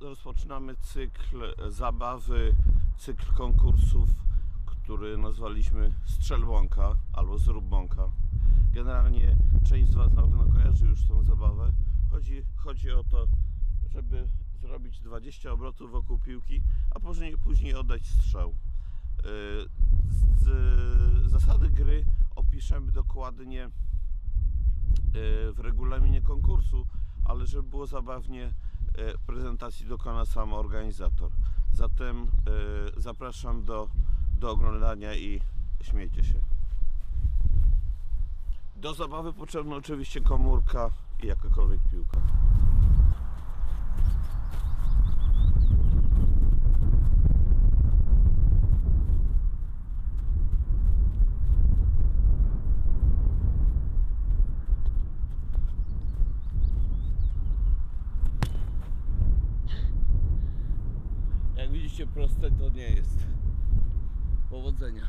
rozpoczynamy cykl zabawy, cykl konkursów, który nazwaliśmy Strzelbąka albo Zróbbąka. Generalnie część z Was na pewno kojarzy już tą zabawę. Chodzi, chodzi o to, żeby zrobić 20 obrotów wokół piłki, a później, później oddać strzał. Yy, z, zasady gry opiszemy dokładnie yy, w regulaminie konkursu, ale żeby było zabawnie, yy, prezentacji dokona sam organizator. Zatem yy, zapraszam do, do oglądania i śmiejcie się. Do zabawy potrzebna oczywiście komórka i jakakolwiek piłka. Jak widzicie proste to nie jest. Powodzenia.